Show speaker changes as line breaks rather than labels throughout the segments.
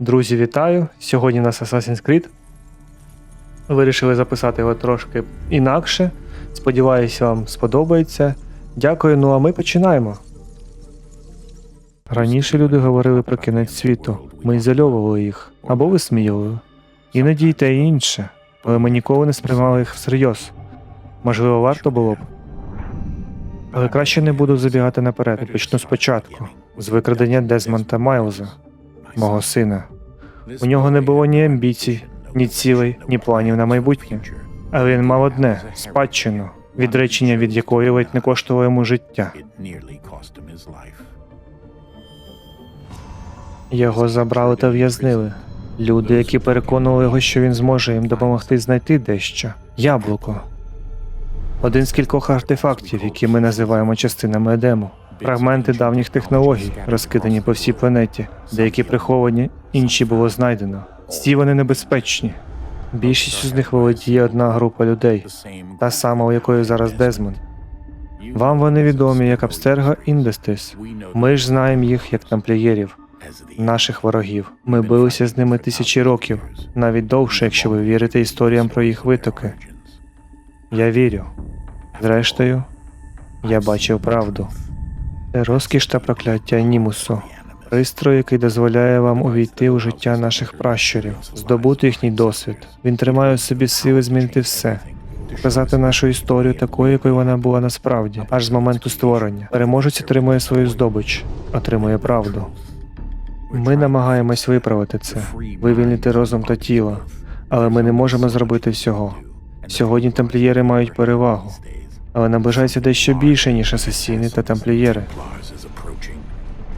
Друзі, вітаю! Сьогодні у нас Assassin's Creed. Вирішили записати його трошки інакше. Сподіваюсь, вам сподобається. Дякую, ну а ми починаємо. Раніше люди говорили про кінець світу. Ми ізольовували їх або висміювали. Іноді й те інше, але ми ніколи не сприймали їх всерйоз. Можливо, варто було б. Але краще не буду забігати наперед. Почну спочатку, з викрадення Дезмонта Майлза, мого сина. У нього не було ні амбіцій, ні цілей, ні планів на майбутнє. Але він мав одне спадщину, відречення від якої ледь не коштувало йому життя. Його забрали та в'язнили. Люди, які переконували його, що він зможе їм допомогти знайти дещо. Яблуко. Один з кількох артефактів, які ми називаємо частинами Едему. Фрагменти давніх технологій, розкидані по всій планеті, деякі приховані, інші було знайдено. Всі вони небезпечні. Більшість з них володіє одна група людей, та сама, у якої зараз Дезмонд. Вам вони відомі як Абстерга Індестис. Ми ж знаємо їх як тамплієрів наших ворогів. Ми билися з ними тисячі років, навіть довше, якщо ви вірите історіям про їх витоки. Я вірю. Зрештою, я бачив правду. Розкіш та прокляття Анімусу, пристрой, який дозволяє вам увійти у життя наших пращурів, здобути їхній досвід. Він тримає у собі сили змінити все, показати нашу історію такою, якою вона була насправді, аж з моменту створення. Переможець отримує свою здобич, отримує правду. Ми намагаємось виправити це, вивільнити розум та тіло, але ми не можемо зробити всього. Сьогодні тамплієри мають перевагу, але наближається дещо більше, ніж асасіни та тамплієри.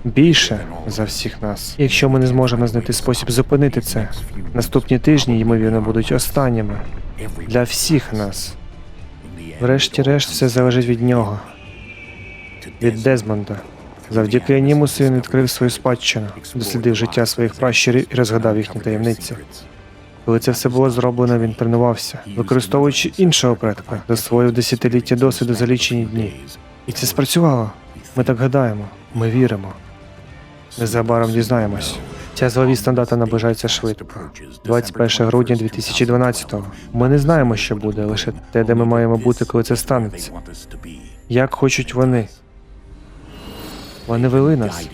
Більше за всіх нас. Якщо ми не зможемо знайти спосіб зупинити це, наступні тижні, ймовірно, будуть останніми для всіх нас. Врешті-решт, все залежить від нього, від Дезмонда. Завдяки Анімусу він відкрив свою спадщину, дослідив життя своїх пращурів і розгадав їхні таємниці. Коли це все було зроблено, він тренувався, використовуючи іншого предка, засвоїв десятиліття досвіду за лічені дні. І це спрацювало. Ми так гадаємо, ми віримо. Незабаром дізнаємось. Ця зловісна дата наближається швидко. 21 грудня 2012-го. Ми не знаємо, що буде, лише те, де ми маємо бути, коли це станеться. Як хочуть вони. Вони вели нас.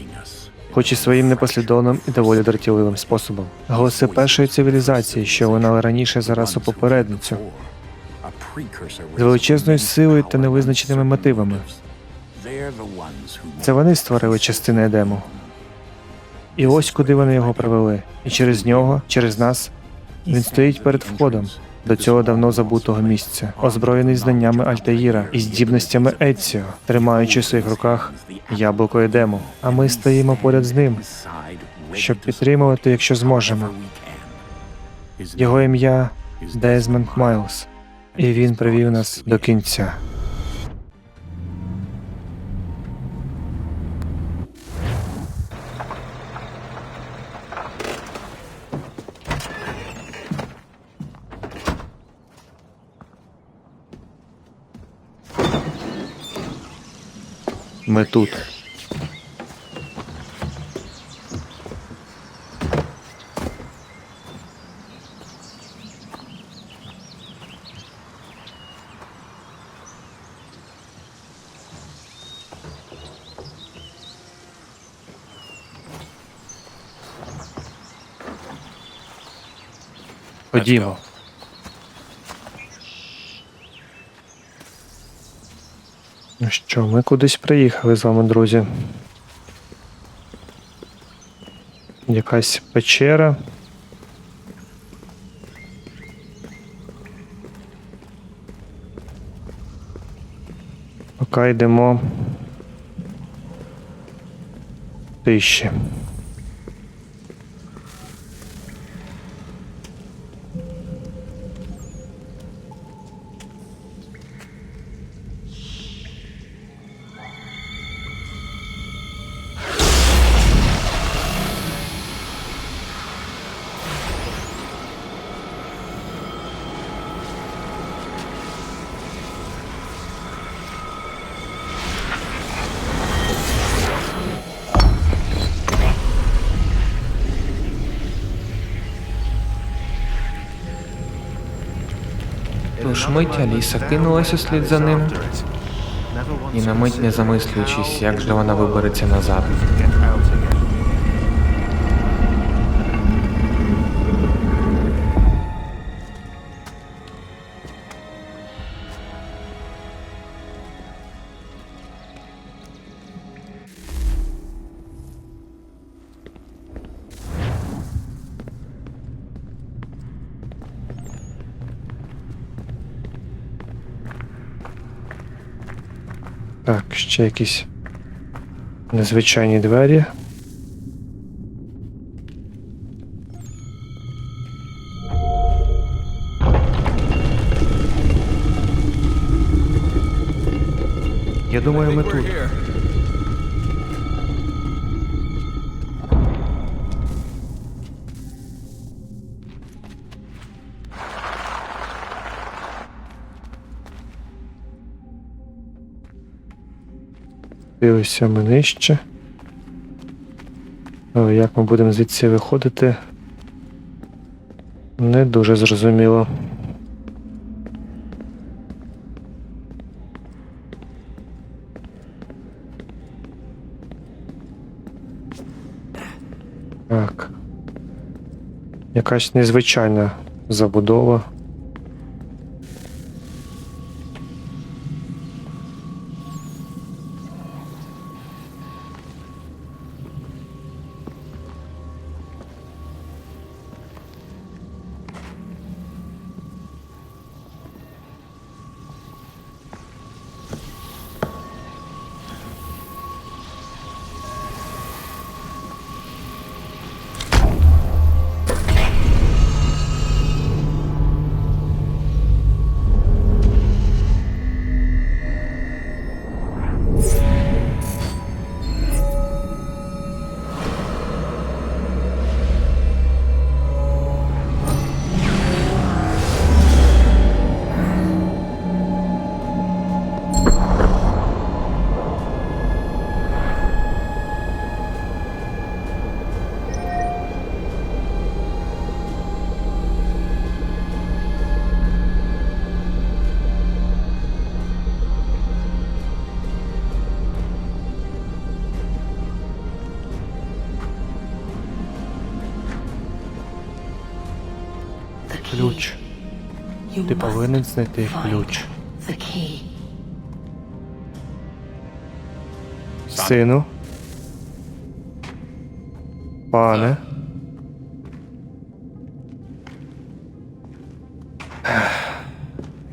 Хоч і своїм непослідовним і доволі дратівливим способом. Голоси першої цивілізації, що лунали раніше за расу попередницю, з величезною силою та невизначеними мотивами. Це вони створили частини Едему. І ось куди вони його привели. І через нього, через нас, він стоїть перед входом до цього давно забутого місця, озброєний знаннями Альтаїра і здібностями Еціо, тримаючи в своїх руках яблуко Едему. А ми стоїмо поряд з ним, щоб підтримувати, якщо зможемо. Його ім'я Дезмонд Майлз, і він привів нас до кінця. Ми тут. Ходімо. Ну що, ми кудись приїхали з вами, друзі. Якась печера. Поки йдемо. Тиші.
Тож мить Аліса кинулася слід за ним, і на мить не замислюючись, як же вона вибереться назад.
Так, ще якісь незвичайні двері. Я думаю, ми тут. Дивися ми нижче. Але як ми будемо звідси виходити? Не дуже зрозуміло. Так. Якась незвичайна забудова. Ти повинен знайти ключ. Сину. Пане.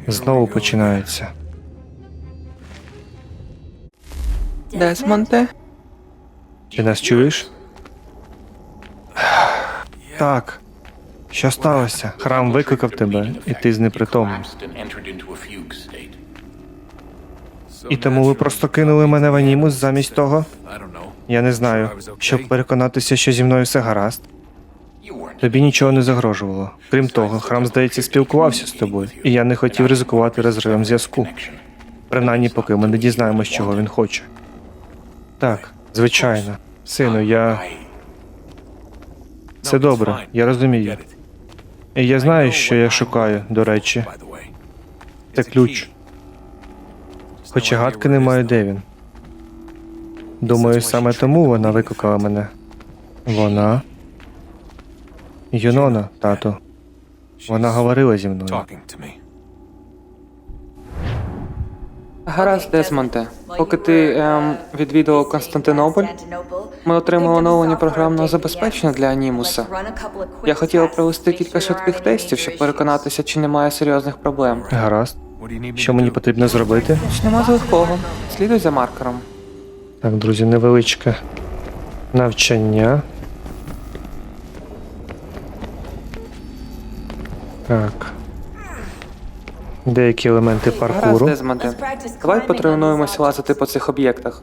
Знову починається.
Десмонте?
Ти нас чуєш? Так. Що сталося? Храм викликав тебе, і ти
state.
І тому ви просто кинули мене в анімус замість того? Я не знаю. Щоб переконатися, що зі мною все гаразд. Тобі нічого не загрожувало. Крім того, храм, здається, спілкувався з тобою, і я не хотів ризикувати розривом зв'язку. Принаймні, поки ми не дізнаємось, чого він хоче. Так, звичайно. Сину, я. Це добре, я розумію. І я знаю, що я шукаю, до речі. Це ключ. Хоча гадки не маю, де він. Думаю, саме тому вона викликала мене. Вона. Юнона, тато. Вона говорила зі мною.
Гаразд, Десмонте. Поки ти ем, відвідував Константинополь, ми отримали оновлення програмного забезпечення для Анімуса. Я хотіла провести кілька швидких тестів, щоб переконатися, чи немає серйозних проблем.
Гаразд. Що мені потрібно зробити?
Почнемо з легкого. Слідуй за маркером.
Так, друзі, невеличке навчання. Так. Деякі елементи
Гаразд,
паркуру.
Дезмонте. Давай потренуємося лазити по цих об'єктах.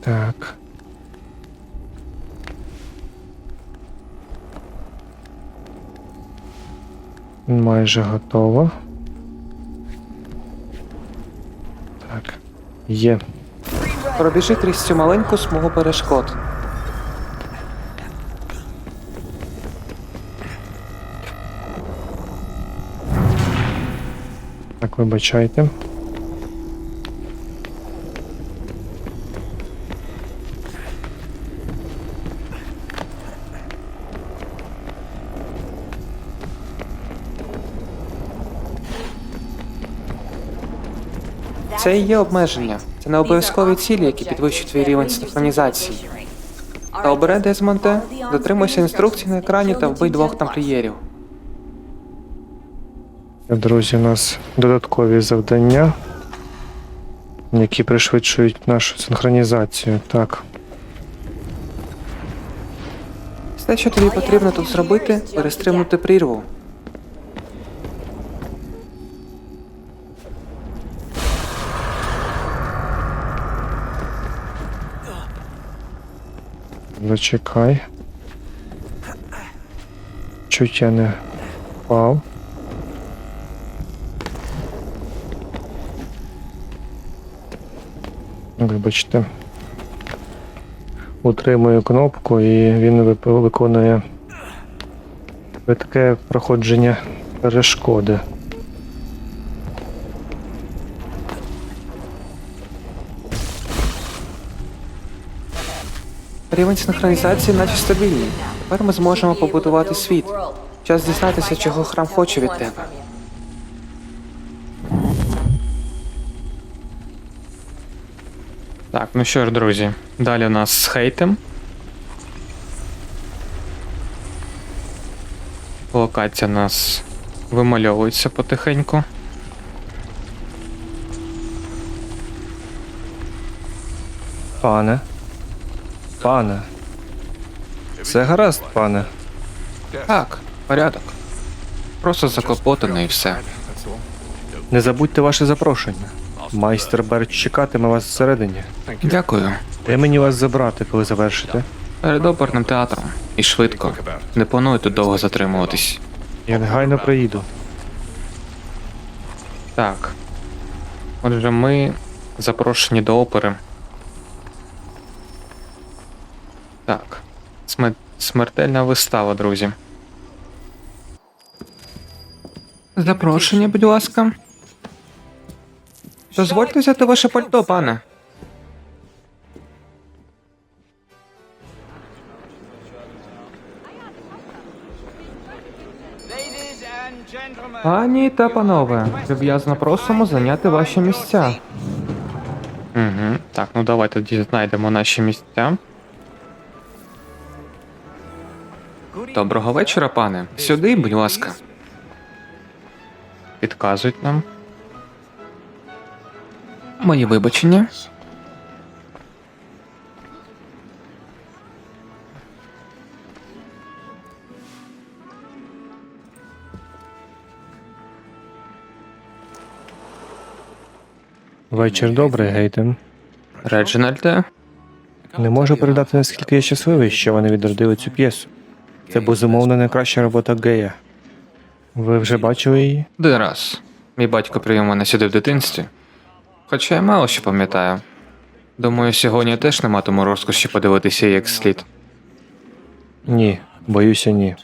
Так. Майже готово. Є.
Пробіжи крізь цю маленьку смугу перешкод.
Так, вибачайте.
Це і є обмеження. Це не обов'язкові цілі, які підвищують твій рівень синхронізації. Та обере Дезмонте, дотримуйся інструкцій на екрані та вбий двох тамплієрів.
Друзі, у нас додаткові завдання, які пришвидшують нашу синхронізацію. Так.
Все, що тобі потрібно тут зробити, перестрибнути прірву.
Зачекай. Чуть я не впав. Вибачте. Утримую кнопку і він виконує швидке проходження перешкоди.
Рівень синхронізації наче стабільний. Тепер ми зможемо побудувати світ. Час дізнатися, чого храм хоче від тебе. Так, ну що ж, друзі, далі у нас з хейтем. Локація у нас вимальовується потихеньку.
Пане. Пане. Все гаразд, пане.
Так, порядок. Просто заклопотано і все.
Не забудьте ваше запрошення. Майстер Берч чекатиме вас всередині.
Дякую.
Де мені вас забрати, коли завершите?
Перед оперним театром. І швидко. Не планую тут довго затримуватись.
Я негайно приїду.
Так. Отже, ми запрошені до опери. Так. Сме- Смертельна вистава, друзі. Запрошення, будь ласка. Дозвольте взяти ваше пальто, пане. Пані та панове, люб'язно просимо зайняти ваші місця. Угу. Так, ну давайте тоді знайдемо наші місця. Доброго вечора, пане. Сюди, будь ласка. Підказують нам. Мої вибачення.
Вечір добрий, Гейтен.
Реджинальде.
Не можу передати, наскільки я щасливий, що вони відродили цю п'єсу. Це безумовно найкраща робота Гея. Ви вже бачили її?
Один раз. Мій батько привів мене сюди в дитинстві. Хоча я мало що пам'ятаю. Думаю, сьогодні я теж не матиму розкоші подивитися як слід.
Ні, боюся, ні.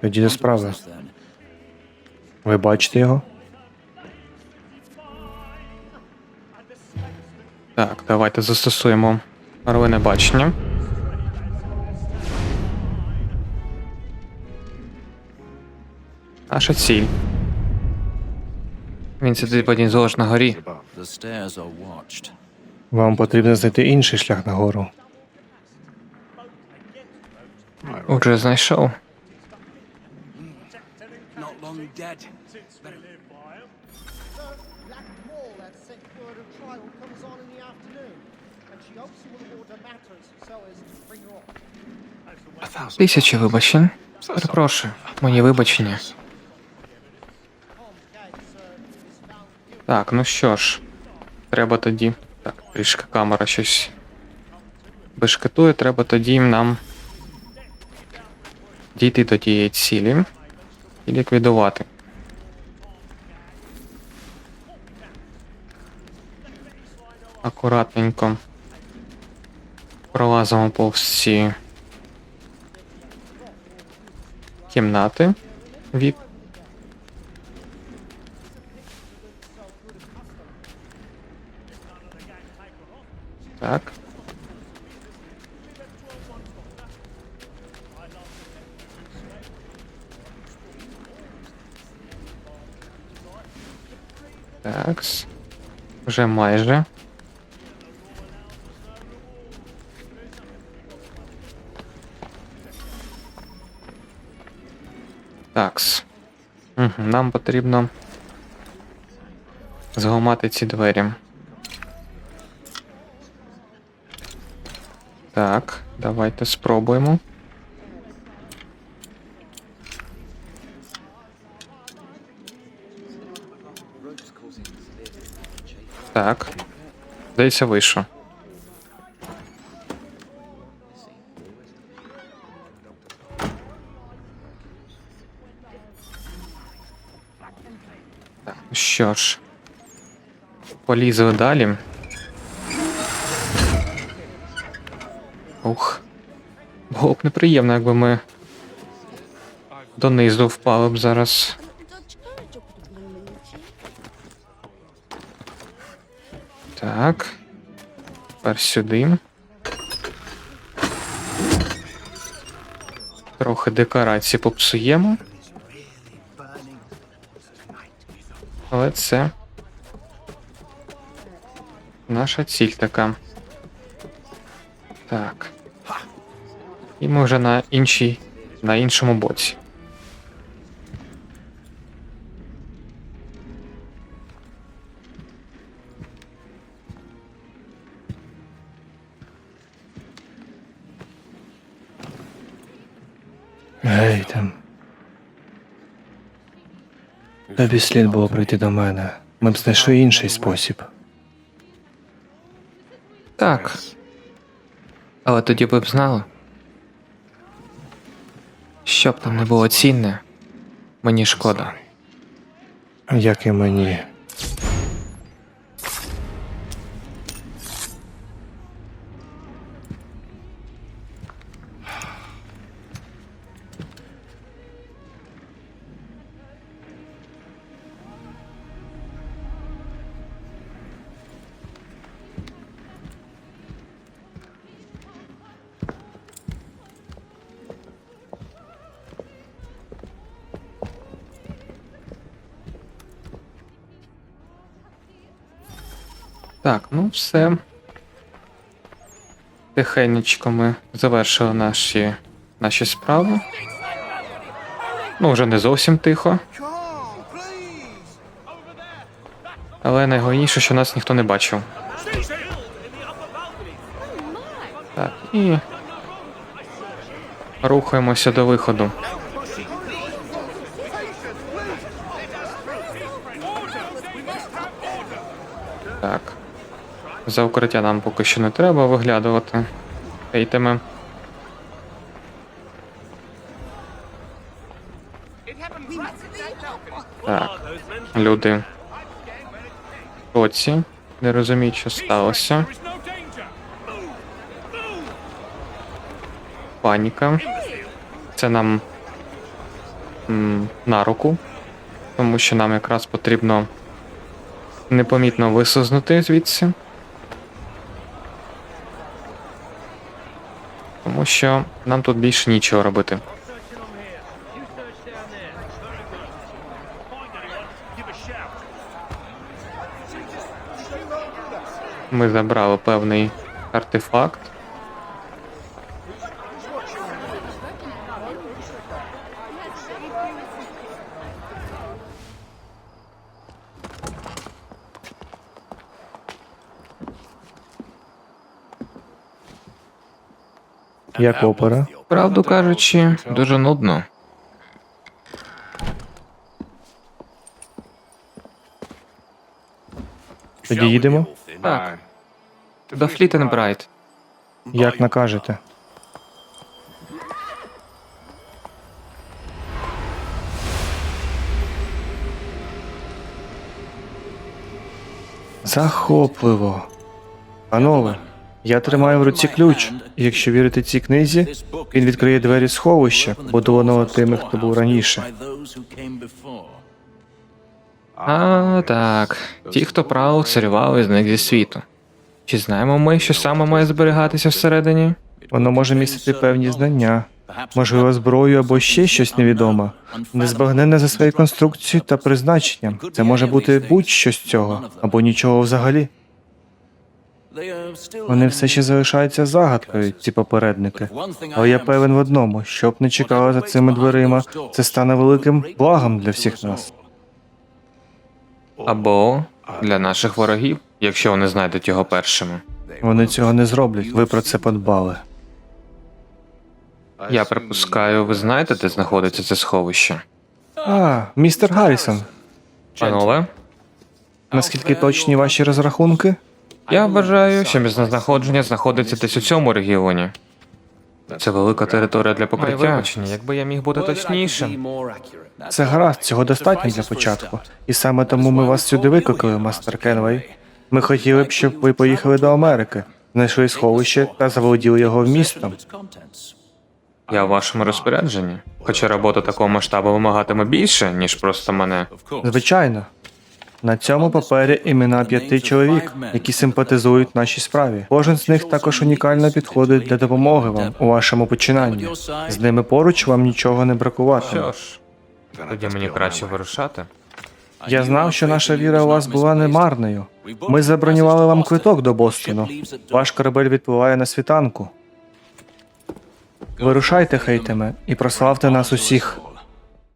Тоді до справи. Ви бачите його?
Так, давайте застосуємо орлине бачення. Наша ціль. Він сидить в одній з лож на горі.
Вам потрібно знайти інший шлях нагору.
Уже знайшов. Тисячі вибачень. Перепрошую, мої вибачення. Так, ну що ж, треба тоді. Так, трішки камера щось бешкетує, треба тоді нам дійти до тієї цілі і ліквідувати. акуратненько пролазимо повз ці кімнати від. Вже майже. Такс. Угу, нам потрібно зламати ці двері. Так, давайте спробуємо. Так. Здається, вийшов. Так, ну що ж. Полізли далі. Ух. Було б неприємно, якби ми донизу впали б зараз. Так. Тепер сюди. Трохи декорації попсуємо. Але це наша ціль така. Так. І ми вже на іншій, на іншому боці.
Гей там. Тобі слід було прийти до мене. Ми б знайшли інший спосіб.
Так. Але тоді ви б знали. Що б там не було цінне, мені шкода.
Як і мені.
Так, ну все. Тихенечко ми завершили наші, наші справи. Ну, вже не зовсім тихо. Але найголовніше, що нас ніхто не бачив. Так, і рухаємося до виходу. Так. За укриття нам поки що не треба виглядувати. Ейтеми. Так. Люди. в. Не розуміють, що сталося. Паніка. Це нам м, на руку. Тому що нам якраз потрібно непомітно висознути звідси. Що нам тут більше нічого робити. Ми забрали певний артефакт.
Як опера?
Правду кажучи, дуже нудно.
Тоді їдемо?
Так. До Флітенбрайт.
Як накажете. Захопливо. Панове, я тримаю в руці ключ, і якщо вірити цій книзі, він відкриє двері сховища, будованого тими, хто був раніше.
А, так. Ті, хто правил, царювали з них зі світу. Чи знаємо ми, що саме має зберігатися всередині?
Воно може містити певні знання, можливо, зброю або ще щось невідоме, незбагненне за своєю конструкцією та призначенням. Це може бути будь-що з цього, або нічого взагалі. Вони все ще залишаються загадкою, ці попередники. Але я певен в одному, що б не чекало за цими дверима, це стане великим благом для всіх нас.
Або для наших ворогів, якщо вони знайдуть його першими.
Вони цього не зроблять. Ви про це подбали.
Я припускаю, ви знаєте, де знаходиться це сховище?
А, містер Гаррісон,
Панове,
наскільки точні ваші розрахунки?
Я вважаю, що місцезнаходження знаходиться десь у цьому регіоні. Це велика територія для покриття. вибачення, якби я міг бути точнішим.
Це гаразд, цього достатньо для початку. І саме тому ми вас сюди викликали, мастер Кенвей. Ми хотіли б, щоб ви поїхали до Америки, знайшли сховище та заволоділи його вмістом.
Я в вашому розпорядженні. Хоча робота такого масштабу вимагатиме більше, ніж просто мене.
Звичайно. На цьому папері імена п'яти чоловік, які симпатизують нашій справі. Кожен з них також унікально підходить для допомоги вам у вашому починанні. З ними поруч вам нічого не бракуватиме.
Що ж, тоді мені краще вирушати.
Я знав, що наша віра у вас була немарною. Ми забронювали вам квиток до Бостону. Ваш корабель відпливає на світанку. Вирушайте, хейтеме, і прославте нас усіх.